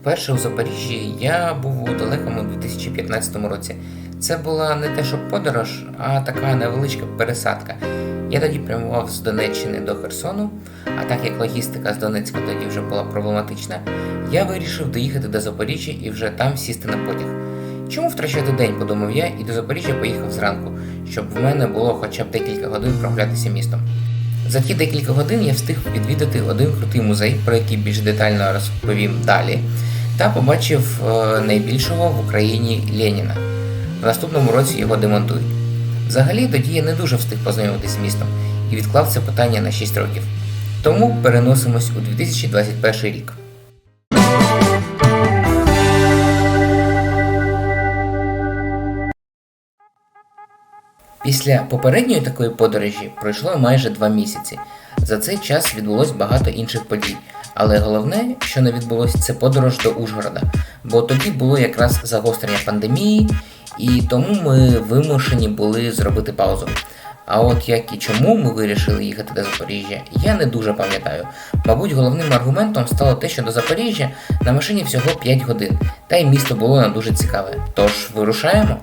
Вперше у Запоріжжі я був у далекому 2015 році. Це була не те, що подорож, а така невеличка пересадка. Я тоді прямував з Донеччини до Херсону, а так як логістика з Донецька тоді вже була проблематична, я вирішив доїхати до Запоріжжя і вже там сісти на потяг. Чому втрачати день, подумав я, і до Запоріжжя поїхав зранку, щоб в мене було хоча б декілька годин прогулятися містом. За ті декілька годин я встиг відвідати один крутий музей, про який більш детально розповім далі, та побачив е, найбільшого в Україні Леніна. В наступному році його демонтують. Взагалі тоді я не дуже встиг познайомитися з містом і відклав це питання на 6 років. Тому переносимось у 2021 рік. Після попередньої такої подорожі пройшло майже два місяці. За цей час відбулось багато інших подій. Але головне, що не відбулося, це подорож до Ужгорода, бо тоді було якраз загострення пандемії, і тому ми вимушені були зробити паузу. А от як і чому ми вирішили їхати до Запоріжжя, я не дуже пам'ятаю. Мабуть, головним аргументом стало те, що до Запоріжжя на машині всього 5 годин, та й місто було не дуже цікаве. Тож вирушаємо.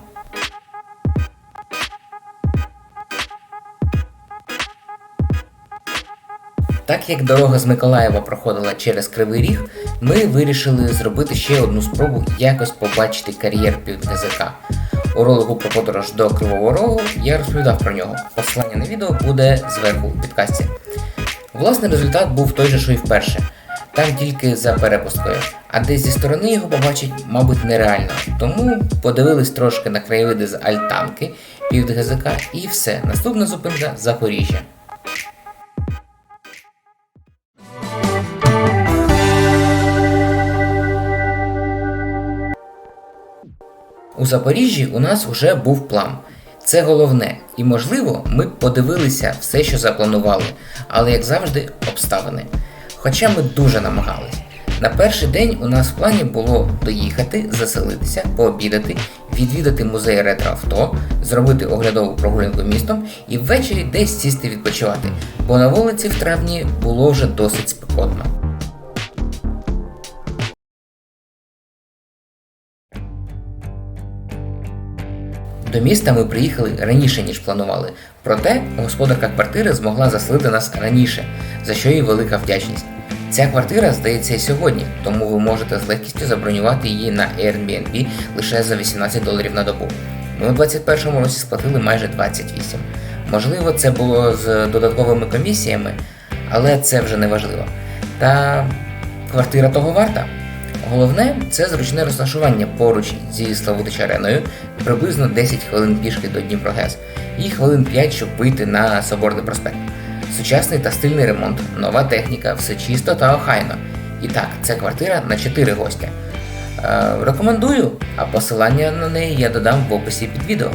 Так як дорога з Миколаєва проходила через Кривий Ріг, ми вирішили зробити ще одну спробу якось побачити кар'єр під У ролику про подорож до Кривого Рогу я розповідав про нього. Посилання на відео буде зверху в підкасті. Власний результат був той же, що і вперше. Там тільки за перепусткою, а десь зі сторони його побачить, мабуть, нереально. Тому подивились трошки на краєвиди з Альтанки, під ГЗК і все. Наступна зупинка Запоріжжя. У Запоріжжі у нас вже був план. Це головне, і можливо, ми б подивилися все, що запланували, але як завжди, обставини. Хоча ми дуже намагались. На перший день у нас в плані було доїхати, заселитися, пообідати, відвідати музей ретроавто, зробити оглядову прогулянку містом і ввечері десь сісти відпочивати, бо на вулиці в травні було вже досить спекотно. До міста ми приїхали раніше, ніж планували. Проте господарка квартири змогла заселити нас раніше, за що їй велика вдячність. Ця квартира здається і сьогодні, тому ви можете з легкістю забронювати її на Airbnb лише за 18 доларів на добу. Ми у 2021 році сплатили майже 28. Можливо, це було з додатковими комісіями, але це вже не важливо. Та квартира того варта. Головне це зручне розташування поруч зі Славутич ареною, приблизно 10 хвилин пішки до Дніпрогес, і хвилин 5, щоб вийти на Соборний проспект. Сучасний та стильний ремонт, нова техніка, все чисто та охайно. І так, це квартира на 4 гостя. Е, рекомендую, а посилання на неї я додам в описі під відео.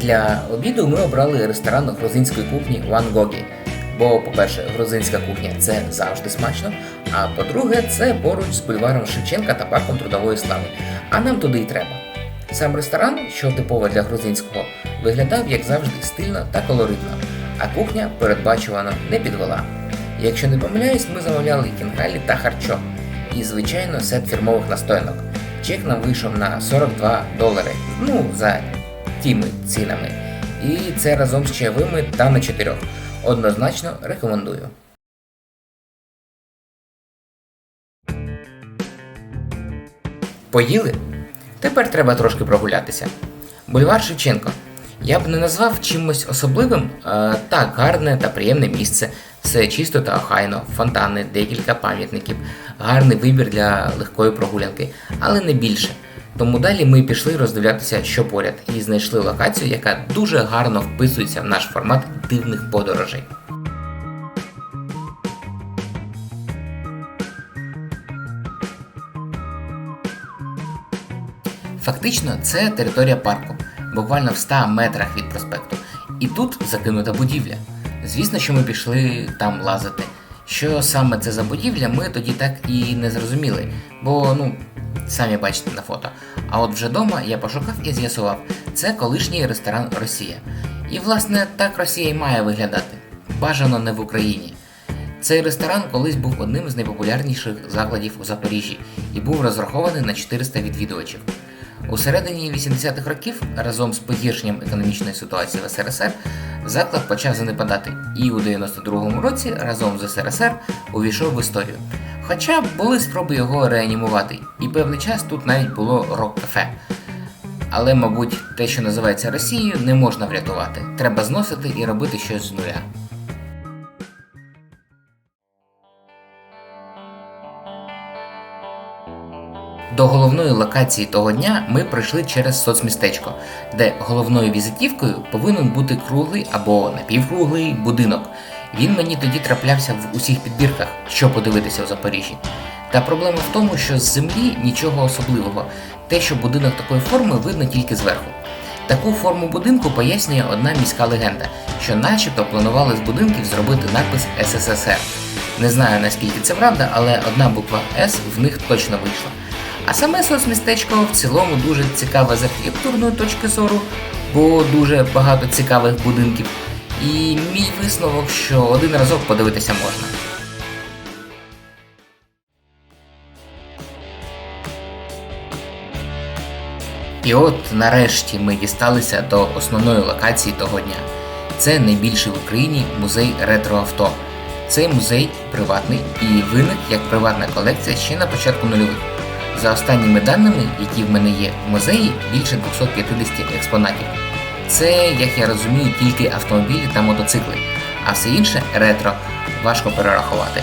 Для обіду ми обрали ресторан грузинської кухні One Gogi. Бо, по-перше, грузинська кухня це завжди смачно. А по-друге, це поруч з бульваром Шевченка та парком трудової слави. А нам туди й треба. Сам ресторан, що типово для грузинського, виглядав як завжди стильно та колоритно, а кухня передбачувано не підвела. Якщо не помиляюсь, ми замовляли кінгалі та харчо. І, звичайно, сет фірмових настоянок. Чек нам вийшов на 42 долари. Ну, за тими цінами. І це разом з чайовими та на чотирьох. Однозначно рекомендую. Поїли? Тепер треба трошки прогулятися. Бульвар Шевченко. Я б не назвав чимось особливим, так, гарне та приємне місце, все чисто та охайно, фонтани, декілька пам'ятників, гарний вибір для легкої прогулянки, але не більше. Тому далі ми пішли роздивлятися, що поряд, і знайшли локацію, яка дуже гарно вписується в наш формат дивних подорожей. Фактично, це територія парку, буквально в 100 метрах від проспекту. І тут закинута будівля. Звісно, що ми пішли там лазити. Що саме це за будівля, ми тоді так і не зрозуміли, бо ну, самі бачите на фото. А от вже дома я пошукав і з'ясував, це колишній ресторан Росія. І власне так Росія й має виглядати. бажано не в Україні. Цей ресторан колись був одним з найпопулярніших закладів у Запоріжжі і був розрахований на 400 відвідувачів. У середині 80-х років, разом з погіршенням економічної ситуації в СРСР, заклад почав занепадати і у 92-му році разом з СРСР увійшов в історію. Хоча були спроби його реанімувати, і певний час тут навіть було рок-кафе. Але, мабуть, те, що називається Росією, не можна врятувати. Треба зносити і робити щось з нуля. До головної локації того дня ми пройшли через соцмістечко, де головною візитівкою повинен бути круглий або напівкруглий будинок. Він мені тоді траплявся в усіх підбірках, що подивитися у Запоріжжі. Та проблема в тому, що з землі нічого особливого, те, що будинок такої форми видно тільки зверху. Таку форму будинку пояснює одна міська легенда, що начебто планували з будинків зробити надпис СССР. Не знаю наскільки це правда, але одна буква С в них точно вийшла. А саме соцмістечко в цілому дуже цікаве з архітектурної точки зору, бо дуже багато цікавих будинків. І мій висновок, що один разок подивитися можна. І от нарешті ми дісталися до основної локації того дня. Це найбільший в Україні музей ретроавто. Цей музей приватний і виник як приватна колекція ще на початку нульових. За останніми даними, які в мене є в музеї, більше 250 експонатів. Це, як я розумію, тільки автомобілі та мотоцикли, а все інше ретро важко перерахувати.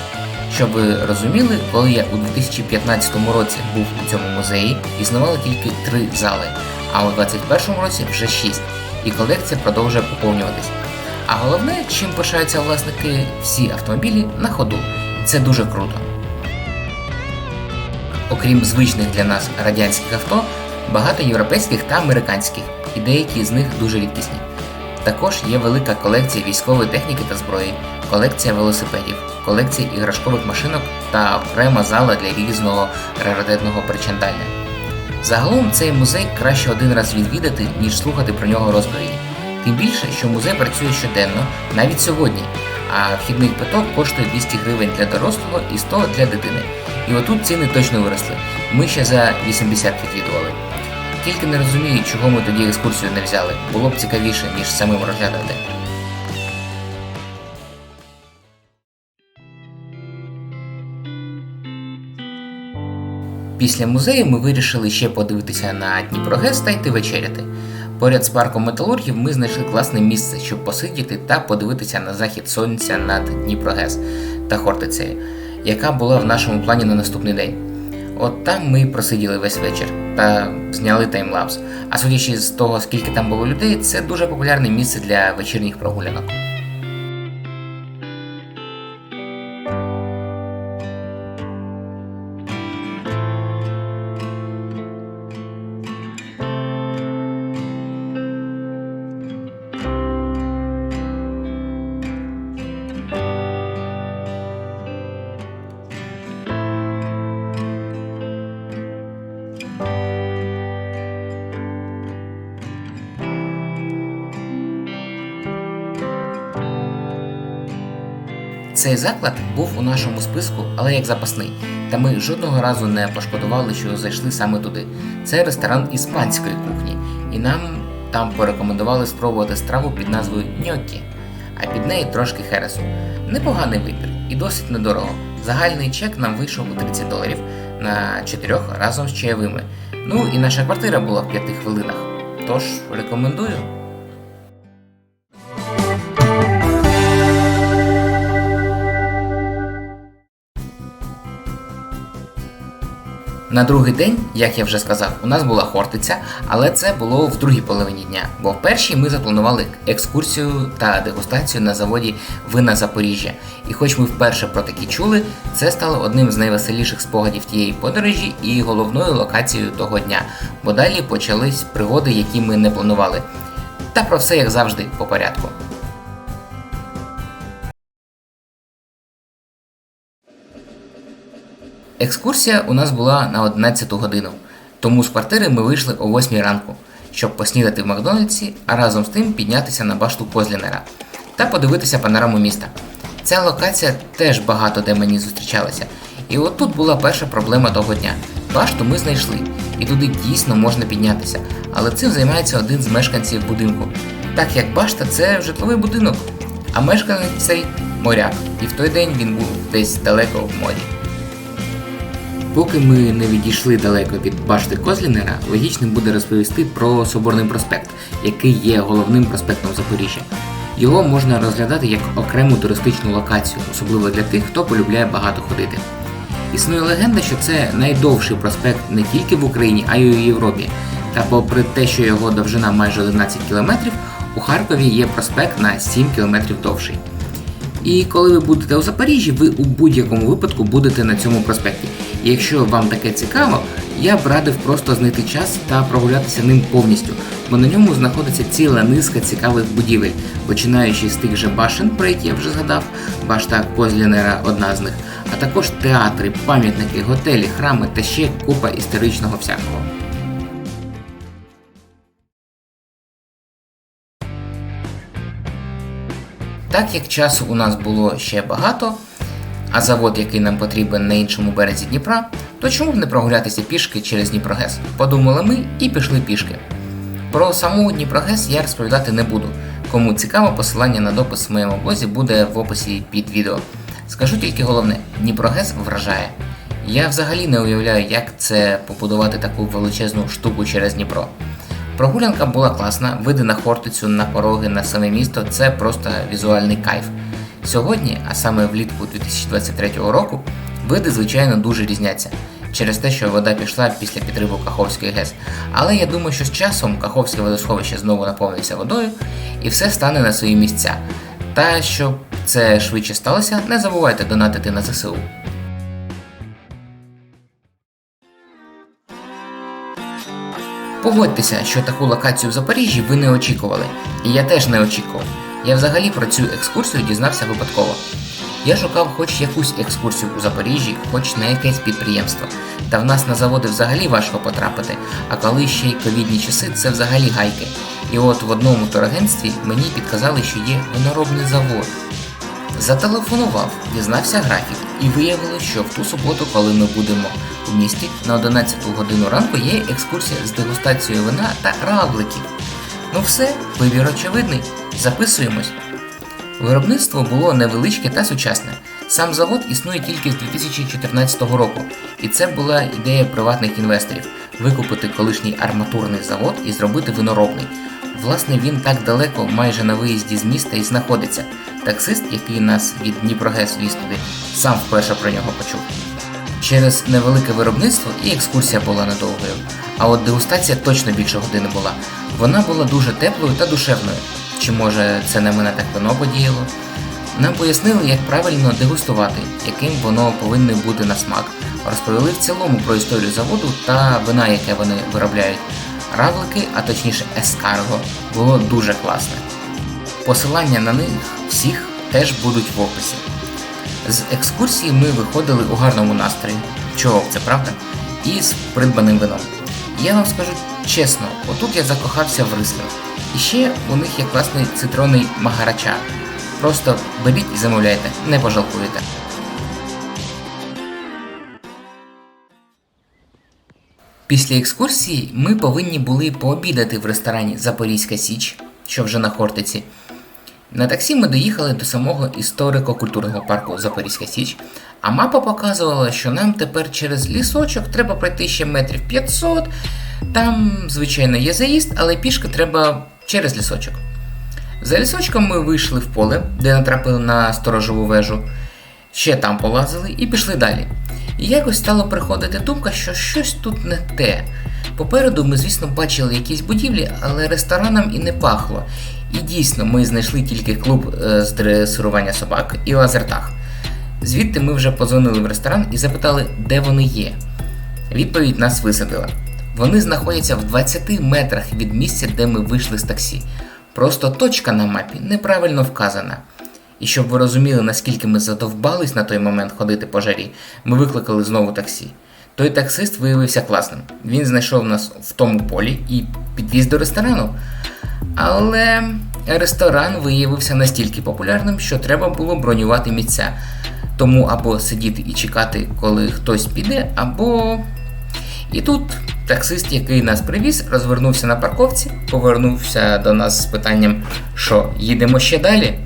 Щоб ви розуміли, коли я у 2015 році був у цьому музеї, існувало тільки три зали, а у 2021 році вже шість, і колекція продовжує поповнюватись. А головне, чим пишаються власники всі автомобілі на ходу. Це дуже круто. Окрім звичних для нас радянських авто, багато європейських та американських, і деякі з них дуже рідкісні. Також є велика колекція військової техніки та зброї, колекція велосипедів, колекція іграшкових машинок та окрема зала для різного раритетного причандання. Загалом цей музей краще один раз відвідати, ніж слухати про нього розповіді. Тим більше, що музей працює щоденно, навіть сьогодні, а вхідний квиток коштує 200 гривень для дорослого і 100 для дитини. І отут ціни точно виросли. Ми ще за 80 відвідували. Тільки не розумію, чого ми тоді екскурсію не взяли. Було б цікавіше, ніж самим розглядати. Після музею ми вирішили ще подивитися на Дніпрогес та йти вечеряти. Поряд з парком металургів ми знайшли класне місце, щоб посидіти та подивитися на захід сонця над Дніпрогес та Хортицею, яка була в нашому плані на наступний день. От там ми просиділи весь вечір та зняли таймлапс. А судячи з того, скільки там було людей, це дуже популярне місце для вечірніх прогулянок. Цей заклад був у нашому списку, але як запасний. Та ми жодного разу не пошкодували, що зайшли саме туди. Це ресторан іспанської кухні, і нам там порекомендували спробувати страву під назвою ньокі, а під неї трошки хересу. Непоганий вибір і досить недорого. Загальний чек нам вийшов у 30 доларів на чотирьох разом з чаєвими. Ну і наша квартира була в п'яти хвилинах. Тож рекомендую. На другий день, як я вже сказав, у нас була Хортиця, але це було в другій половині дня, бо в першій ми запланували екскурсію та дегустацію на заводі Вина Запоріжжя. І хоч ми вперше про такі чули, це стало одним з найвеселіших спогадів тієї подорожі і головною локацією того дня, бо далі почались пригоди, які ми не планували. Та про все як завжди по порядку. Екскурсія у нас була на 11 годину, тому з квартири ми вийшли о 8 ранку, щоб поснідати в Макдональдсі, а разом з тим піднятися на башту Козлінера. та подивитися панораму міста. Ця локація теж багато де мені зустрічалася. І от тут була перша проблема того дня. Башту ми знайшли, і туди дійсно можна піднятися, але цим займається один з мешканців будинку. Так як башта це житловий будинок, а мешканець цей моряк, і в той день він був десь далеко в морі. Поки ми не відійшли далеко від башти Козлінера, логічним буде розповісти про Соборний проспект, який є головним проспектом Запоріжжя. Його можна розглядати як окрему туристичну локацію, особливо для тих, хто полюбляє багато ходити. Існує легенда, що це найдовший проспект не тільки в Україні, а й у Європі. Та попри те, що його довжина майже 11 кілометрів, у Харкові є проспект на 7 кілометрів довший. І коли ви будете у Запоріжжі, ви у будь-якому випадку будете на цьому проспекті. І якщо вам таке цікаво, я б радив просто знайти час та прогулятися ним повністю, бо на ньому знаходиться ціла низка цікавих будівель, починаючи з тих же башен, про які я вже згадав, башта Козлінера одна з них, а також театри, пам'ятники, готелі, храми та ще купа історичного всякого. Так як часу у нас було ще багато, а завод, який нам потрібен на іншому березі Дніпра, то чому б не прогулятися пішки через Дніпрогес? Подумали ми і пішли пішки. Про саму Дніпрогес я розповідати не буду. Кому цікаво, посилання на допис в моєму блозі буде в описі під відео. Скажу тільки головне: Дніпрогес вражає. Я взагалі не уявляю, як це побудувати таку величезну штуку через Дніпро. Прогулянка була класна, види на Хортицю, на пороги, на саме місто це просто візуальний кайф. Сьогодні, а саме влітку 2023 року, види, звичайно, дуже різняться через те, що вода пішла після підриву Каховської ГЕС. Але я думаю, що з часом Каховське водосховище знову наповниться водою і все стане на свої місця. Та щоб це швидше сталося, не забувайте донатити на ЗСУ. Погодьтеся, що таку локацію в Запоріжжі ви не очікували, і я теж не очікував. Я взагалі про цю екскурсію дізнався випадково. Я шукав хоч якусь екскурсію у Запоріжжі, хоч на якесь підприємство. Та в нас на заводи взагалі важко потрапити, а коли ще й ковідні часи, це взагалі гайки. І от в одному турагентстві мені підказали, що є виноробний завод. Зателефонував, дізнався графік, і виявилося, що в ту суботу, коли ми будемо у місті, на 11 годину ранку є екскурсія з дегустацією вина та равликів. Ну все, вибір очевидний. Записуємось. Виробництво було невеличке та сучасне. Сам завод існує тільки з 2014 року, і це була ідея приватних інвесторів викупити колишній арматурний завод і зробити виноробний. Власне, він так далеко, майже на виїзді з міста і знаходиться. Таксист, який нас від Дніпрогес віз туди, сам вперше про нього почув. Через невелике виробництво і екскурсія була недовгою, а от дегустація точно більше години була. Вона була дуже теплою та душевною. Чи може це на мене так вино подіяло? Нам пояснили, як правильно дегустувати, яким воно повинно бути на смак. Розповіли в цілому про історію заводу та вина, яке вони виробляють. Равлики, а точніше ескарго, було дуже класне. Посилання на них всіх теж будуть в описі. З екскурсії ми виходили у гарному настрої, чого це правда, і з придбаним вином. Я вам скажу чесно, отут я закохався в рислинг. І ще у них є класний цитронний магарача. Просто беріть і замовляйте, не пожалкуєте. Після екскурсії ми повинні були пообідати в ресторані Запорізька Січ, що вже на Хортиці. На таксі ми доїхали до самого історико-культурного парку Запорізька Січ, а мапа показувала, що нам тепер через лісочок треба пройти ще метрів 500. Там, звичайно, є заїзд, але пішки треба через лісочок. За лісочком ми вийшли в поле, де натрапили на сторожову вежу, ще там полазили і пішли далі. І якось стало приходити думка, що щось тут не те. Попереду ми, звісно, бачили якісь будівлі, але рестораном і не пахло. І дійсно, ми знайшли тільки клуб е, з дресирування собак і лазертаг. Звідти ми вже подзвонили в ресторан і запитали, де вони є. Відповідь нас висадила. Вони знаходяться в 20 метрах від місця, де ми вийшли з таксі. Просто точка на мапі неправильно вказана. І щоб ви розуміли, наскільки ми задовбались на той момент ходити по жарі, ми викликали знову таксі. Той таксист виявився класним. Він знайшов нас в тому полі і підвіз до ресторану. Але ресторан виявився настільки популярним, що треба було бронювати місця. Тому або сидіти і чекати, коли хтось піде, або. І тут таксист, який нас привіз, розвернувся на парковці, повернувся до нас з питанням, що їдемо ще далі.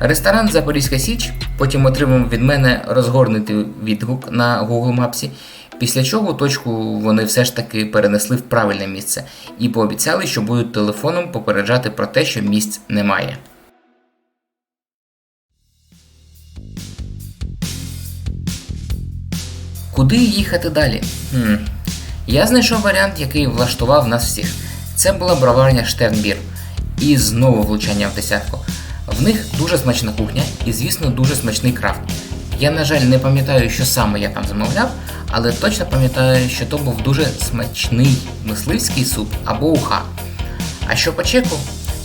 Ресторан Запорізька Січ потім отримав від мене розгорнутий відгук на Google Maps, після чого точку вони все ж таки перенесли в правильне місце і пообіцяли, що будуть телефоном попереджати про те, що місць немає. Куди їхати далі? Хм. Я знайшов варіант, який влаштував нас всіх. Це була броварня Штернбір. І знову влучання в десятку. В них дуже смачна кухня і, звісно, дуже смачний крафт. Я, на жаль, не пам'ятаю, що саме я там замовляв, але точно пам'ятаю, що то був дуже смачний мисливський суп або уха. А що по чеку?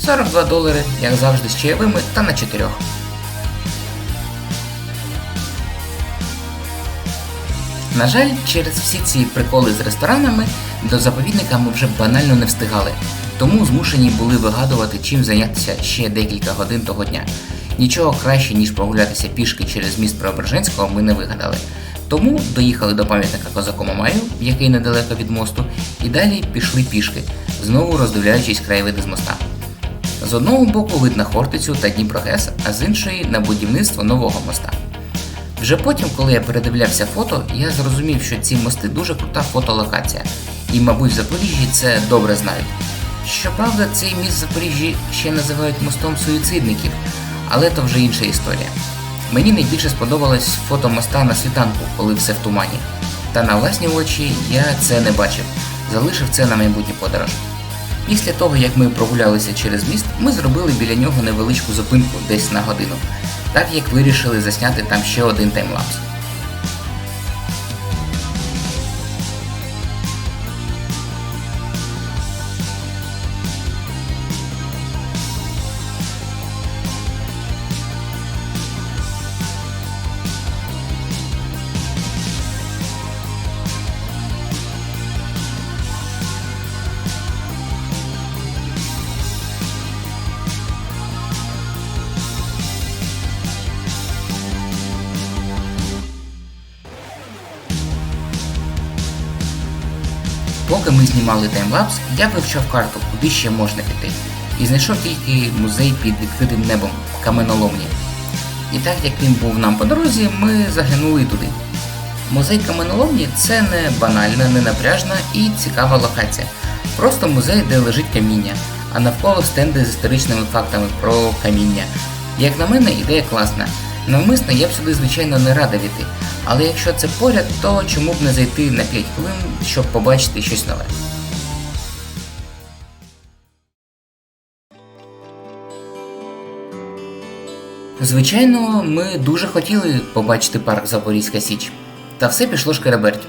42 долари, як завжди, з чаєвими та на чотирьох. На жаль, через всі ці приколи з ресторанами до заповідника ми вже банально не встигали, тому змушені були вигадувати, чим зайнятися ще декілька годин того дня. Нічого краще, ніж прогулятися пішки через міст Преображенського, ми не вигадали. Тому доїхали до пам'ятника козаку Мамаю, який недалеко від мосту, і далі пішли пішки, знову роздивляючись краєвиди з моста. З одного боку вид на Хортицю та Дніпрогес, а з іншої на будівництво нового моста. Вже потім, коли я передивлявся фото, я зрозумів, що ці мости дуже крута фотолокація, і, мабуть, в Запоріжжі це добре знають. Щоправда, цей міст Запоріжжі ще називають мостом суїцидників, але то вже інша історія. Мені найбільше сподобалось фото моста на світанку, коли все в тумані. Та на власні очі я це не бачив, залишив це на майбутню подорож. Після того, як ми прогулялися через міст, ми зробили біля нього невеличку зупинку десь на годину, так як вирішили засняти там ще один таймлапс. Поки ми знімали таймлапс, я вивчав карту, куди ще можна піти, і знайшов тільки музей під відкритим небом каменоломні. І так як він був нам по дорозі, ми заглянули туди. Музей каменоломні це не банальна, не напряжна і цікава локація. Просто музей, де лежить каміння, а навколо стенди з історичними фактами про каміння. Як на мене, ідея класна. Навмисно я б сюди, звичайно, не рада війти, але якщо це поряд, то чому б не зайти на 5 хвилин, щоб побачити щось нове. Звичайно, ми дуже хотіли побачити парк Запорізька Січ, та все пішло шкереберть.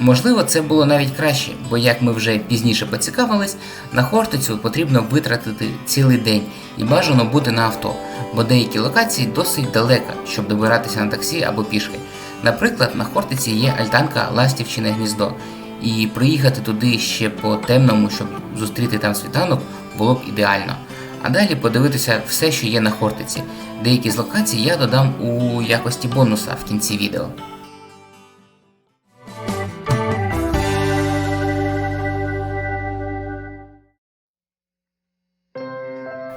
Можливо, це було навіть краще, бо як ми вже пізніше поцікавились, на Хортицю потрібно витратити цілий день і бажано бути на авто, бо деякі локації досить далеко, щоб добиратися на таксі або пішки. Наприклад, на Хортиці є альтанка Ластівчине гніздо, і приїхати туди ще по темному, щоб зустріти там світанок, було б ідеально. А далі подивитися все, що є на Хортиці. Деякі з локацій я додам у якості бонуса в кінці відео.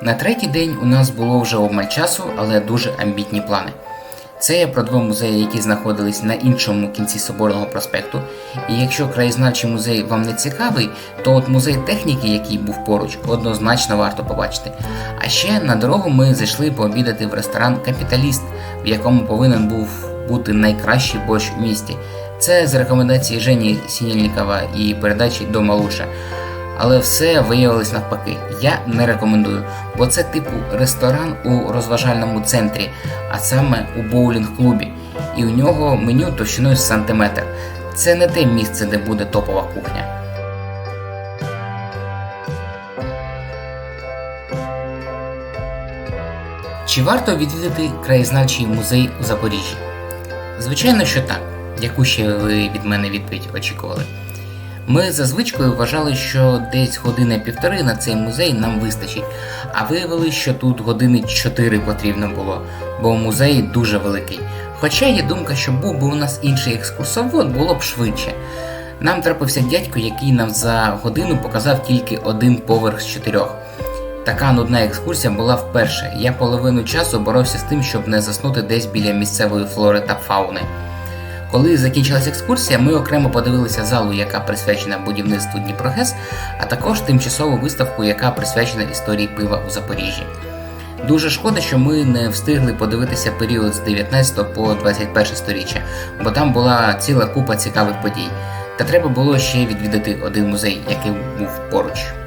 На третій день у нас було вже обмаль часу, але дуже амбітні плани. Це я про два музеї, які знаходились на іншому кінці Соборного проспекту. І якщо краєзнавчий музей вам не цікавий, то от музей техніки, який був поруч, однозначно варто побачити. А ще на дорогу ми зайшли пообідати в ресторан Капіталіст, в якому повинен був бути найкращий борщ у місті. Це з рекомендації Жені Сінільникова і передачі Дома лучше. Але все виявилось навпаки. Я не рекомендую, бо це типу ресторан у розважальному центрі, а саме у боулінг-клубі, і у нього меню товщиною сантиметр. Це не те місце, де буде топова кухня. Чи варто відвідати краєзнавчий музей у Запоріжжі? Звичайно, що так. Яку ще ви від мене відповідь очікували? Ми за звичкою вважали, що десь години-півтори на цей музей нам вистачить, а виявили, що тут години чотири потрібно було, бо музей дуже великий. Хоча є думка, що був би у нас інший екскурсовод, було б швидше. Нам трапився дядько, який нам за годину показав тільки один поверх з чотирьох. Така нудна екскурсія була вперше. Я половину часу боровся з тим, щоб не заснути десь біля місцевої флори та фауни. Коли закінчилась екскурсія, ми окремо подивилися залу, яка присвячена будівництву Дніпрогес, а також тимчасову виставку, яка присвячена історії пива у Запоріжжі. Дуже шкода, що ми не встигли подивитися період з 19 по 21 сторіччя, бо там була ціла купа цікавих подій. Та треба було ще відвідати один музей, який був поруч.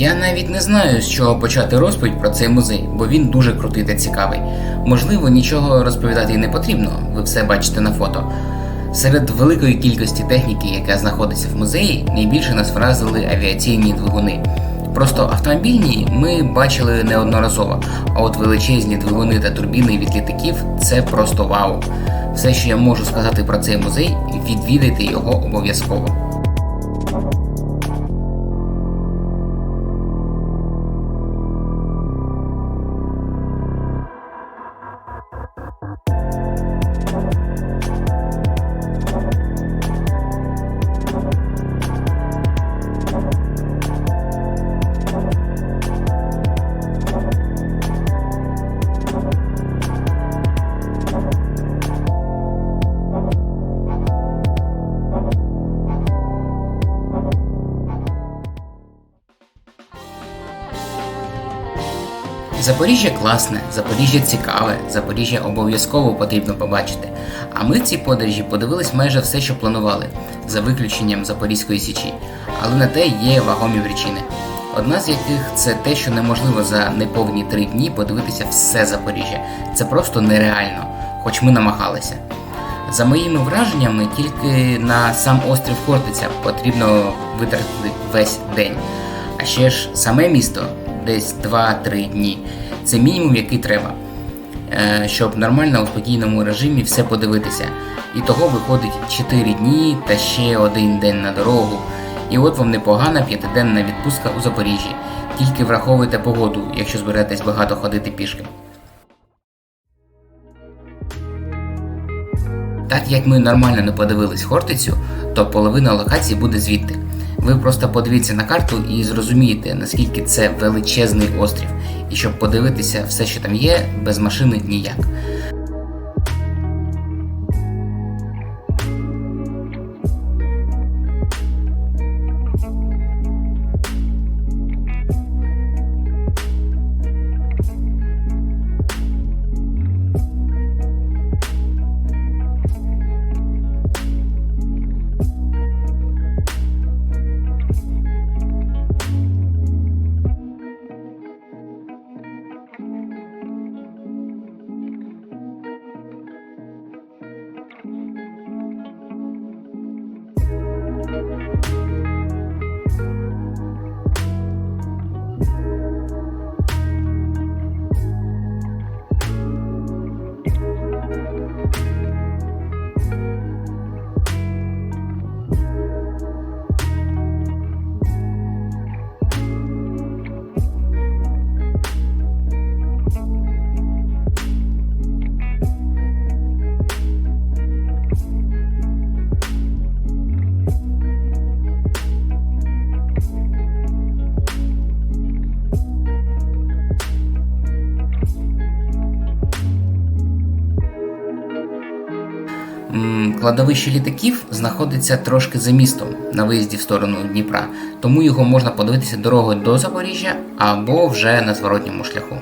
Я навіть не знаю, з чого почати розповідь про цей музей, бо він дуже крутий та цікавий. Можливо, нічого розповідати й не потрібно, ви все бачите на фото. Серед великої кількості техніки, яка знаходиться в музеї, найбільше нас вразили авіаційні двигуни. Просто автомобільні ми бачили неодноразово, а от величезні двигуни та турбіни від літаків це просто вау. Все, що я можу сказати про цей музей, відвідайте його обов'язково. Запоріжжя класне, Запоріжжя цікаве, Запоріжжя обов'язково потрібно побачити. А ми в цій подорожі подивились майже все, що планували, за виключенням Запорізької січі. Але на те є вагомі причини. Одна з яких це те, що неможливо за неповні три дні подивитися все Запоріжжя. Це просто нереально, хоч ми намагалися. За моїми враженнями, тільки на сам острів Хортиця потрібно витратити весь день. А ще ж саме місто десь 2-3 дні. Це мінімум, який треба, е, щоб нормально у спокійному режимі все подивитися. І того виходить 4 дні та ще один день на дорогу. І от вам непогана п'ятиденна відпустка у Запоріжжі. Тільки враховуйте погоду, якщо зберетесь багато ходити пішки. Так як ми нормально не подивились Хортицю, то половина локацій буде звідти. Ви просто подивіться на карту і зрозумієте, наскільки це величезний острів, і щоб подивитися все, що там є, без машини ніяк. М, Кладовище літаків знаходиться трошки за містом на виїзді в сторону Дніпра, тому його можна подивитися дорогою до Запоріжжя або вже на зворотньому шляху.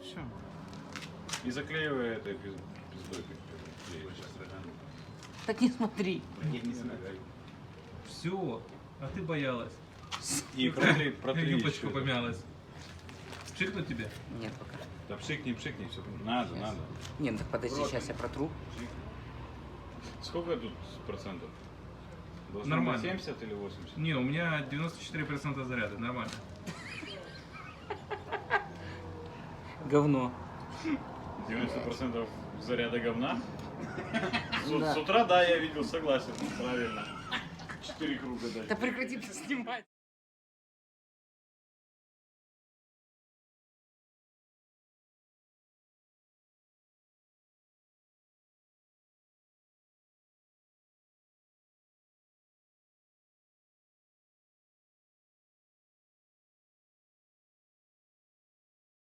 Все. И заклеивай это пиз- пиздой. Так не смотри. Все, а ты боялась. И протри, протри Юбочку еще. помялась. Пшикнуть тебе? Нет, пока. Да пшикни, пшикни, все. Надо, Щас. надо. Нет, так подожди, сейчас я протру. Сколько тут процентов? Должно Нормально. быть 70 или 80? Не, у меня 94% заряда, нормально. Говно. 90% заряда говна? С, Да. с утра, да, я видел, согласен, правильно. Четыре круга дать. Да прекратите снимать.